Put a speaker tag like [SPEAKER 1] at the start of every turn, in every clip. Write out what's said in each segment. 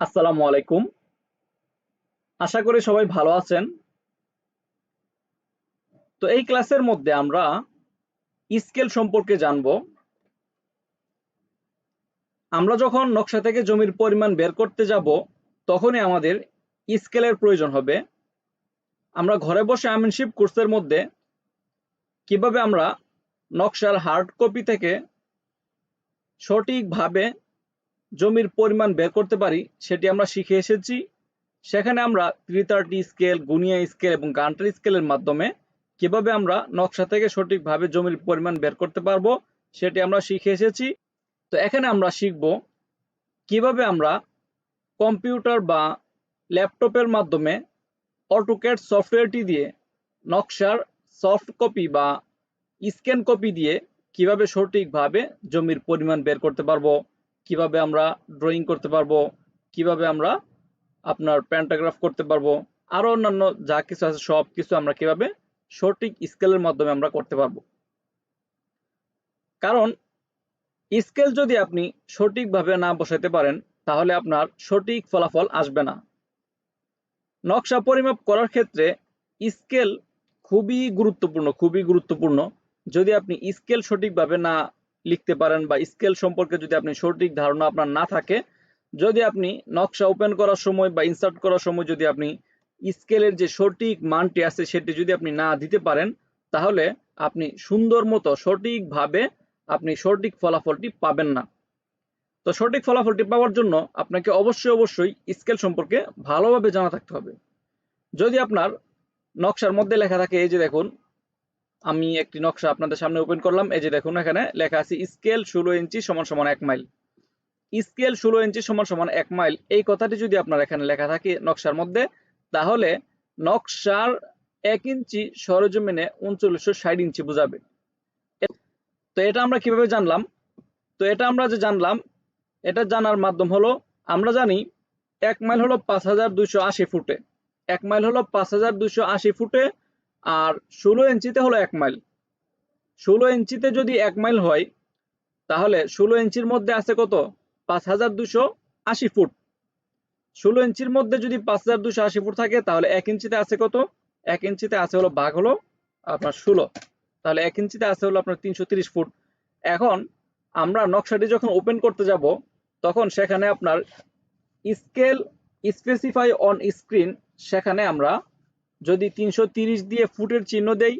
[SPEAKER 1] আসসালামু আলাইকুম। আশা করি সবাই ভালো আছেন। তো এই ক্লাসের মধ্যে আমরা স্কেল সম্পর্কে জানব। আমরা যখন নকশা থেকে জমির পরিমাণ বের করতে যাব, তখনই আমাদের স্কেলের প্রয়োজন হবে। আমরা ঘরে বসে আমিনশিপ কোর্সের মধ্যে কীভাবে আমরা নকশার হার্ড কপি থেকে সঠিকভাবে জমির পরিমাণ বের করতে পারি, সেটি আমরা শিখে এসেছি। সেখানে আমরা থ্রি থার্টি স্কেল গুনিয়া স্কেল এবং গান্টার স্কেলের মাধ্যমে কীভাবে আমরা নকশা থেকে সঠিকভাবে জমির পরিমাণ বের করতে পারব, সেটি আমরা শিখে এসেছি। তো এখানে আমরা শিখব কীভাবে আমরা কম্পিউটার বা ল্যাপটপের মাধ্যমে অটোক্যাড সফটওয়্যারটি দিয়ে নকশার সফট কপি বা স্ক্যান কপি দিয়ে কীভাবে সঠিকভাবে জমির পরিমাণ বের করতে পারব। কীভাবে আমরা ড্রয়িং করতে পারব, কীভাবে আমরা আপনার প্যান্টাগ্রাফ করতে পারব, আরও অন্যান্য যা কিছু আছে সব কিছু আমরা কীভাবে সঠিক স্কেলের মাধ্যমে আমরা করতে পারব। কারণ স্কেল যদি আপনি সঠিকভাবে না বসাতে পারেন, তাহলে আপনার সঠিক ফলাফল আসবে না। নকশা পরিমাপ করার ক্ষেত্রে স্কেল খুবই গুরুত্বপূর্ণ খুবই গুরুত্বপূর্ণ। যদি আপনি স্কেল সঠিকভাবে না লিখতে পারেন বা স্কেল সম্পর্কে যদি আপনি সঠিক ধারণা আপনার না থাকে, যদি আপনি নকশা ওপেন করার সময় বা ইনসার্ট করার সময় যদি আপনি স্কেলের যে সঠিক মানটি আছে সেটি যদি আপনি না দিতে পারেন, তাহলে আপনি সুন্দর মতো সঠিকভাবে আপনি সঠিক ফলাফলটি পাবেন না। তো সঠিক ফলাফলটি পাওয়ার জন্য আপনাকে অবশ্যই অবশ্যই স্কেল সম্পর্কে ভালোভাবে জানা থাকতে হবে। যদি আপনার নকশার মধ্যে লেখা থাকে, এই যে দেখুন আমি একটি নকশা আপনাদের সামনে ওপেন করলাম। এই যে দেখুন এখানে লেখা আছে, স্কেল ষোলো ইঞ্চি সমান সমান এক মাইল। স্কেল ষোলো ইঞ্চি সমান সমান এক মাইল, এই কথাটি যদি আপনার এখানে লেখা থাকে নকশার মধ্যে, তাহলে নকশার এক ইঞ্চি সরজমিনে উনচল্লিশশো ষাট ইঞ্চি বোঝাবে। তো এটা আমরা কীভাবে জানলাম? তো এটা আমরা যে জানলাম, এটা জানার মাধ্যম হলো, আমরা জানি এক মাইল হলো পাঁচ হাজার দুইশো আশি ফুটে। এক মাইল হলো পাঁচ হাজার দুইশো আশি ফুটে আর ষোলো ইঞ্চিতে হলো এক মাইল। ষোলো ইঞ্চিতে যদি এক মাইল হয়, তাহলে ষোলো ইঞ্চির মধ্যে আছে কত? পাঁচ হাজার দুশো আশি ফুট। ষোলো ইঞ্চির মধ্যে যদি পাঁচ হাজার দুশো আশি ফুট থাকে, তাহলে এক ইঞ্চিতে আছে কত? এক ইঞ্চিতে আছে হলো বাঘ হলো আপনার ষোলো। তাহলে এক ইঞ্চিতে আছে হলো আপনার তিনশো তিরিশ ফুট। এখন আমরা নকশাটি যখন ওপেন করতে যাব, তখন সেখানে আপনার স্কেল স্পেসিফাই অন স্ক্রিন সেখানে আমরা যদি তিনশো দিয়ে ফুটের চিহ্ন দেই,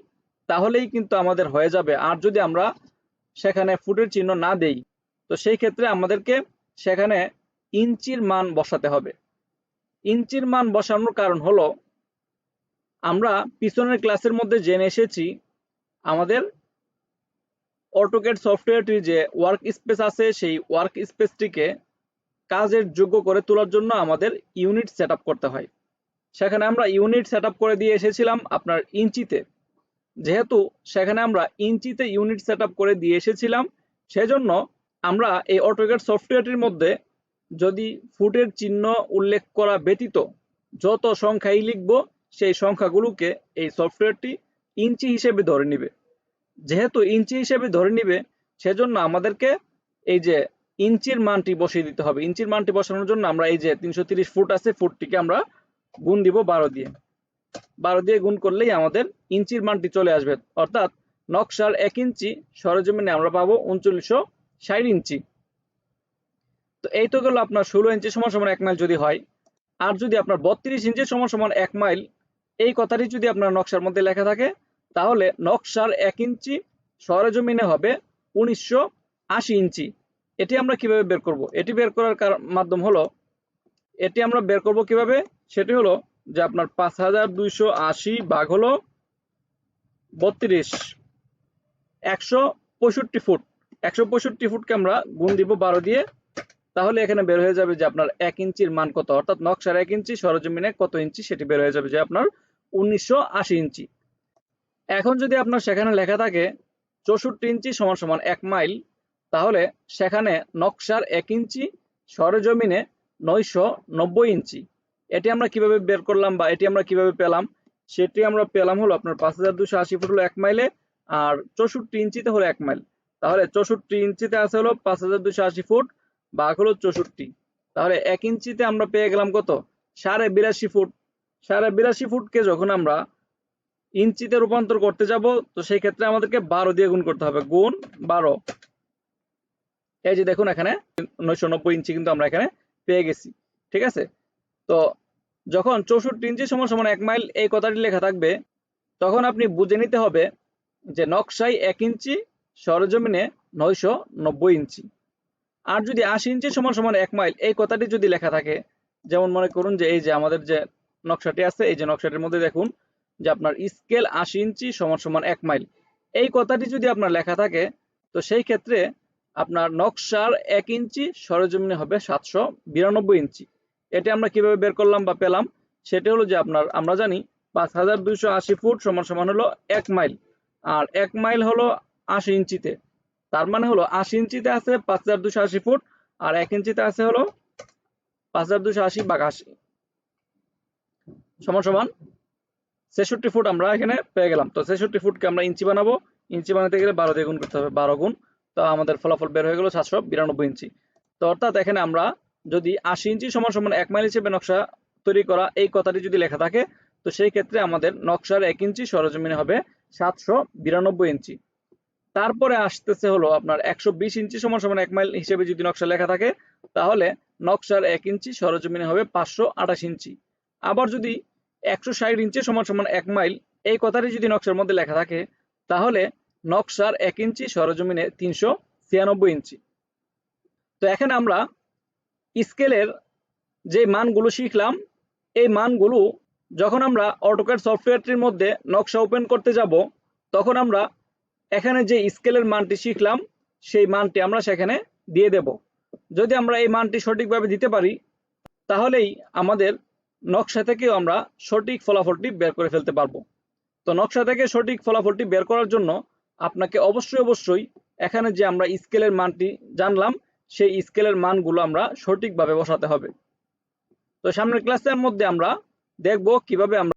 [SPEAKER 1] তাহলেই কিন্তু আমাদের হয়ে যাবে। আর যদি আমরা সেখানে ফুটের চিহ্ন না দেই, তো সেই ক্ষেত্রে আমাদেরকে সেখানে ইঞ্চির মান বসাতে হবে। ইঞ্চির মান বসানোর কারণ হলো, আমরা পিছনের ক্লাসের মধ্যে জেনে এসেছি, আমাদের অটোকেট সফটওয়্যারটির যে ওয়ার্ক স্পেস আছে, সেই ওয়ার্ক স্পেসটিকে কাজের যোগ্য করে তোলার জন্য আমাদের ইউনিট সেট করতে হয়। সেখানে আমরা ইউনিট সেট করে দিয়ে এসেছিলাম আপনার ইঞ্চিতে। যেহেতু সেখানে আমরা ইঞ্চিতে ইউনিট সেট করে দিয়ে এসেছিলাম, সেজন্য আমরা এই অটোকেট সফটওয়্যারটির মধ্যে যদি ফুটের চিহ্ন উল্লেখ করা ব্যতীত যত সংখ্যাই লিখব, সেই সংখ্যাগুলোকে এই সফটওয়্যারটি ইঞ্চি হিসেবে ধরে নিবে। যেহেতু ইঞ্চি হিসেবে ধরে নিবে, সেজন্য আমাদেরকে এই যে ইঞ্চির মানটি বসিয়ে দিতে হবে। ইঞ্চির মানটি বসানোর জন্য আমরা এই যে তিনশো ফুট আছে, ফুটটিকে আমরা গুণ দিব বারো দিয়ে। বারো দিয়ে গুণ করলেই আমাদের ইঞ্চির মানটি চলে আসবে। অর্থাৎ নকশার এক ইঞ্চি সরজমিনে আমরা পাবো উনচল্লিশশো ষাট ইঞ্চি। তো এই তো গেল আপনার ষোলো ইঞ্চি সমান সমান এক মাইল যদি হয়। আর যদি আপনার বত্রিশ ইঞ্চি সমান সমান এক মাইল, এই কথাটি যদি আপনার নকশার মধ্যে লেখা থাকে, তাহলে নকশার এক ইঞ্চি সরজমিনে হবে উনিশশো আশি ইঞ্চি। এটি আমরা কীভাবে বের করব? এটি বের করার মাধ্যম হলো, এটি আমরা বের করব কীভাবে? সেটি হলো যে আপনার পাঁচ হাজার দুইশো আশি ভাগ হলো বত্রিশ, একশো পঁয়ষট্টি ফুট। একশো পঁয়ষট্টি ফুটকে আমরা গুণ দিব বারো দিয়ে, তাহলে এখানে বের হয়ে যাবে যে আপনার এক ইঞ্চির মান কত, অর্থাৎ নকশার এক ইঞ্চি, সরজমিনে কত ইঞ্চি, সেটি বের হয়ে যাবে যে আপনার উনিশশো আশি ইঞ্চি। এখন যদি আপনার সেখানে লেখা থাকে চৌষট্টি ইঞ্চি সমান সমান এক মাইল, তাহলে সেখানে নকশার এক ইঞ্চি, সরজমিনে নয়শো নব্বই ইঞ্চি। এটি আমরা কীভাবে বের করলাম বা এটি আমরা কীভাবে পেলাম? সেটি আমরা পেলাম হলো আপনার পাঁচ হাজার দুশো আশি ফুট হলো এক মাইলে আর চৌষট্টি ইঞ্চিতে হলো এক মাইল। তাহলে চৌষট্টি ইঞ্চিতে আছে হলো পাঁচ হাজার দুশো আশি ফুট বা হলো চৌষট্টি। তাহলে এক ইঞ্চিতে আমরা পেয়ে গেলাম কত? সাড়ে বিরাশি ফুট। সাড়ে বিরাশি ফুটকে যখন আমরা ইঞ্চিতে রূপান্তর করতে যাব, তো সেই ক্ষেত্রে আমাদেরকে বারো দিয়ে গুণ করতে হবে। গুণ বারো। এই যে দেখুন এখানে নয়শো নব্বই ইঞ্চি কিন্তু আমরা এখানে পেয়ে গেছি। ঠিক আছে? তো যখন চৌষট্টি ইঞ্চি সমান সমান এক মাইল এই কথাটি লেখা থাকবে, তখন আপনি বুঝে নিতে হবে যে নকশায় এক ইঞ্চি, সরজমিনে নয়শো নব্বই ইঞ্চি। আর যদি আশি ইঞ্চি সমান সমান এক মাইল এই কথাটি যদি লেখা থাকে, যেমন মনে করুন যে এই যে আমাদের যে নকশাটি আছে, এই যে নকশাটির মধ্যে দেখুন যে আপনার স্কেল আশি ইঞ্চি সমান সমান এক মাইল। এই কথাটি যদি আপনার লেখা থাকে, তো সেই ক্ষেত্রে আপনার নকশার এক ইঞ্চি, সরজমিনে হবে সাতশো বিরানব্বই ইঞ্চি। এটা আমরা কীভাবে বের করলাম বা পেলাম? সেটা হলো যে আপনার, আমরা জানি পাঁচ হাজার দুইশো আশি ফুট সমান সমান হলো এক মাইল। আর এক মাইল হলো আশি ইঞ্চিতে। তার মানে হলো আশি ইঞ্চিতে আছে পাঁচ হাজার দুশো আশি ফুট, আর এক ইঞ্চিতে আছে হলো পাঁচ হাজার দুশো আশি বাঘ আশি। সমান সমান ছেষট্টি ফুট আমরা এখানে পেয়ে গেলাম। তো ছেষট্টি ফুটকে আমরা ইঞ্চি বানাবো। ইঞ্চি বানাতে গেলে বারো দিয়ে গুণ করতে হবে, বারো গুণ। তো আমাদের ফলাফল বের হয়ে গেল সাতশো বিরানব্বই ইঞ্চি। তো অর্থাৎ এখানে আমরা যদি আশি ইঞ্চি সমান সমান এক মাইল হিসেবে নকশা তৈরি করা এই কথাটি যদি লেখা থাকে, তো সেই ক্ষেত্রে আমাদের নকশার এক ইঞ্চি সরজমিনে হবে সাতশো বিরানব্বই ইঞ্চি। তারপরে আসতেছে হলো আপনার একশো বিশ ইঞ্চি সমান সমান এক মাইল হিসেবে যদি নকশা লেখা থাকে, তাহলে নকশার এক ইঞ্চি সরজমিনে হবে পাঁচশো আঠাশ ইঞ্চি। আবার যদি একশো ষাট ইঞ্চি সমান সমান এক মাইল এই কথাটি যদি নকশার মধ্যে লেখা থাকে, তাহলে নকশার এক ইঞ্চি সরজমিনে তিনশো ছিয়ানব্বই ইঞ্চি। তো এখানে আমরা স্কেলের যে মানগুলো শিখলাম, এই মানগুলো যখন আমরা অটোক্যাড সফটওয়্যারটির মধ্যে নকশা ওপেন করতে যাব, তখন আমরা এখানে যে স্কেলের মানটি শিখলাম, সেই মানটি আমরা সেখানে দিয়ে দেব। যদি আমরা এই মানটি সঠিকভাবে দিতে পারি, তাহলেই আমাদের নকশা থেকেও আমরা সঠিক ফলাফলটি বের করে ফেলতে পারব। তো নকশা থেকে সঠিক ফলাফলটি বের করার জন্য আপনাকে অবশ্যই অবশ্যই এখানে যে আমরা স্কেলের মানটি জানলাম সেই স্কেলের মানগুলো আমরা সঠিকভাবে বসাতে হবে। তো সামনের ক্লাসের মধ্যে আমরা দেখব কীভাবে আমরা